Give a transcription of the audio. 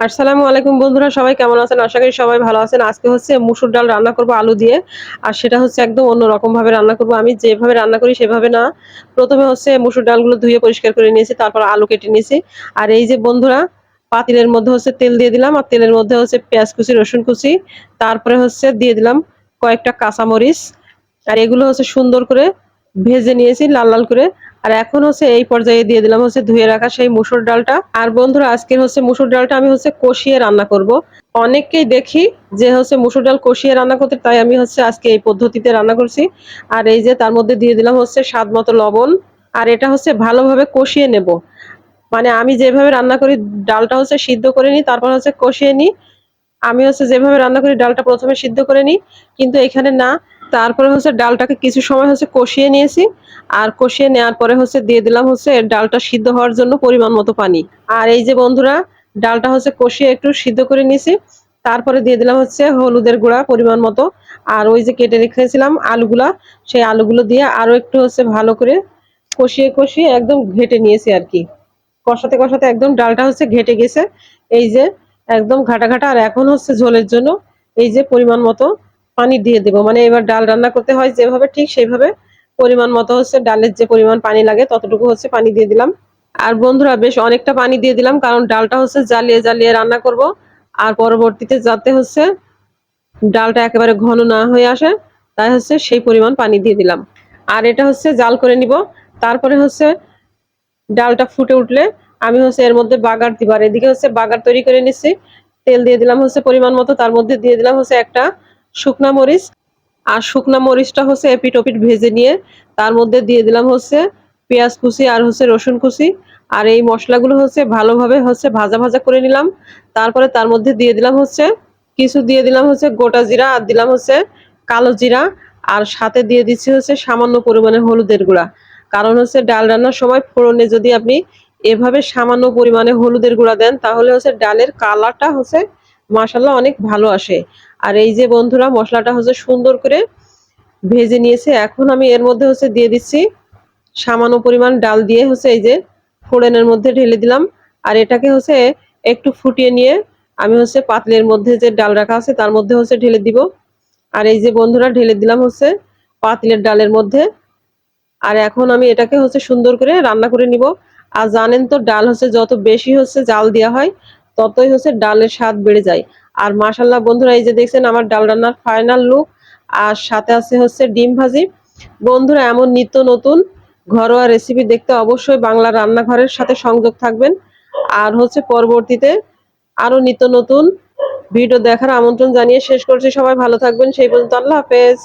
আসসালামু আলাইকুম বন্ধুরা, সবাই কেমন আছেন? আশা করি সবাই ভালো আছেন। আজকে হচ্ছে মুসুর ডাল রান্না করব আলু দিয়ে, আর সেটা হচ্ছে একদম অন্যরকম ভাবে রান্না করব। আমি যেভাবে রান্না করি সেভাবে না। প্রথমে হচ্ছে মুসুর ডালগুলো ধুয়ে পরিষ্কার করে নিয়েছি, তারপর আলু কেটে নিয়েছি। আর এই যে বন্ধুরা, পাতিলের মধ্যে হচ্ছে তেল দিয়ে দিলাম, আর তেলের মধ্যে হচ্ছে পেঁয়াজ কুচি, রসুন কুচি, তারপরে হচ্ছে দিয়ে দিলাম কয়েকটা কাঁচামরিচ। আর এগুলো হচ্ছে সুন্দর করে ভেজে নিয়েছি লাল লাল করে। আর এখন হচ্ছে এই পর্যায়ে দিয়ে দিলাম হচ্ছে ধুয়ে রাখা সেই মুসুর ডালটা। আর বন্ধুরা আজকে হচ্ছে মুসুর ডালটা আমি হচ্ছে কষিয়ে রান্না করব। অনেককেই দেখি যে হচ্ছে মুসুর ডাল কষিয়ে রান্না করতে, তাই আমি হচ্ছে আজকে এই পদ্ধতিতে রান্না করছি। আর এই যে তার মধ্যে দিয়ে দিলাম হচ্ছে স্বাদ মতো লবণ। আর এটা হচ্ছে ভালোভাবে কষিয়ে নেব। মানে আমি যেভাবে রান্না করি, ডালটা হচ্ছে সিদ্ধ করে নিই, তারপর হচ্ছে কষিয়ে নিই। আমি হচ্ছে যেভাবে রান্না করি, ডালটা প্রথমে সিদ্ধ করে নিই। কিন্তু এখানে না তারপরে হচ্ছে ডালটাকে কিছু সময় হচ্ছে কষিয়ে নিয়েছি। আর কষিয়ে নেওয়ার পরে হচ্ছে দিয়ে দিলাম হচ্ছে ডালটা সিদ্ধ হওয়ার জন্য পরিমাণ মতো পানি। আর এই যে বন্ধুরা, ডালটা হচ্ছে কষিয়ে একটু সিদ্ধ করে নিয়েছি। তারপরে দিয়ে দিলাম হচ্ছে হলুদের গুঁড়া পরিমাণ মতো। আর ওই যে কেটে রেখেছিলাম আলুগুলা, সেই আলুগুলো দিয়ে আরও একটু হচ্ছে ভালো করে কষিয়ে কষিয়ে একদম ঘেটে নিয়েছি আর কি। কষাতে কষাতে একদম ডালটা হচ্ছে ঘেটে গেছে। এই যে একদম ঘাটা ঘাটা আর এখন হচ্ছে ঝোলের জন্য। এই যে পরিমাণ মতো পানি দিয়ে দেবো। মানে এবার ডাল রান্না করতে হয় যেভাবে ঠিক সেইভাবে পরিমাণ মতো হচ্ছে ডালের যে পরিমাণ পানি লাগে ততটুকু হচ্ছে পানি দিয়ে দিলাম। আর বন্ধুরা, বেশ অনেকটা পানি দিয়ে দিলাম, কারণ ডালটা হচ্ছে জ্বালিয়ে জ্বালিয়ে রান্না করব। আর পরবর্তীতে যাতে হচ্ছে ডালটা একেবারে ঘন না হয়ে আসে, তাই হচ্ছে সেই পরিমাণ পানি দিয়ে দিলাম। আর এটা হচ্ছে জাল করে নিব। তারপরে হচ্ছে ডালটা ফুটে উঠলে আমি হচ্ছে এর মধ্যে বাগার দিবার এদিকে হচ্ছে বাগার তৈরি করে নিচ্ছি তেল দিয়ে দিলাম হচ্ছে পরিমাণ মতো, তার মধ্যে দিয়ে দিলাম হচ্ছে একটা শুকনা মরিচ। আর শুকনা মরিচটা হচ্ছে এপিট ওপিট ভেজে নিয়ে তার মধ্যে দিয়ে দিলাম হচ্ছে পেঁয়াজ কুচি আর হচ্ছে রসুন কুচি। আর এই মশলাগুলো হচ্ছে ভালোভাবে হচ্ছে ভাজা ভাজা করে নিলাম। তারপরে তার মধ্যে দিয়ে দিলাম হচ্ছে কিছু দিয়ে দিলাম হচ্ছে গোটা জিরা আর দিলাম হচ্ছে কালো জিরা। আর সাথে দিয়ে দিচ্ছি হচ্ছে সামান্য পরিমাণে হলুদের গুঁড়া। কারণ হচ্ছে ডাল রান্নার সময় ফোড়নে যদি আপনি এভাবে সামান্য পরিমাণে হলুদের গুঁড়া দেন, তাহলে হচ্ছে ডালের কালারটা হচ্ছে মাসাল্লাহ অনেক ভালো আসে। আর এই যে বন্ধুরা, মশলাটা হচ্ছে সুন্দর করে ভেজে নিয়েছে। এখন আমি এর মধ্যে হচ্ছে দিয়ে দিচ্ছি সামান্য পরিমাণ ডাল দিয়ে হচ্ছে এই যে ফোড়নের মধ্যে ঢেলে দিলাম। আর এটাকে হচ্ছে একটু ফুটিয়ে নিয়ে আমি হচ্ছে পাতলের মধ্যে যে ডাল রাখা আছে তার মধ্যে হচ্ছে ঢেলে দিব। আর এই যে বন্ধুরা, ঢেলে দিলাম হচ্ছে পাতলের ডালের মধ্যে। আর এখন আমি এটাকে হচ্ছে সুন্দর করে রান্না করে নিব। আর জানেন তো, ডাল হচ্ছে যত বেশি হচ্ছে জাল দেওয়া হয়, ততই হচ্ছে ডালের স্বাদ বেড়ে যায়। আর মাসাল্লাহ বন্ধুরা, এই যে দেখছেন আমার ডাল রান্নার ফাইনাল লুক আর সাথে আছে হচ্ছে ডিম ভাজি। বন্ধুরা, এমন নিত্য নতুন ঘরোয়া রেসিপি দেখতে অবশ্যই বাংলা রান্নাঘরের সাথে সংযোগ থাকবেন। আর হচ্ছে পরবর্তীতে আরও নিত্য নতুন ভিডিও দেখার আমন্ত্রণ জানিয়ে শেষ করছি। সবাই ভালো থাকবেন। সেই পর্যন্ত আল্লাহ হাফেজ।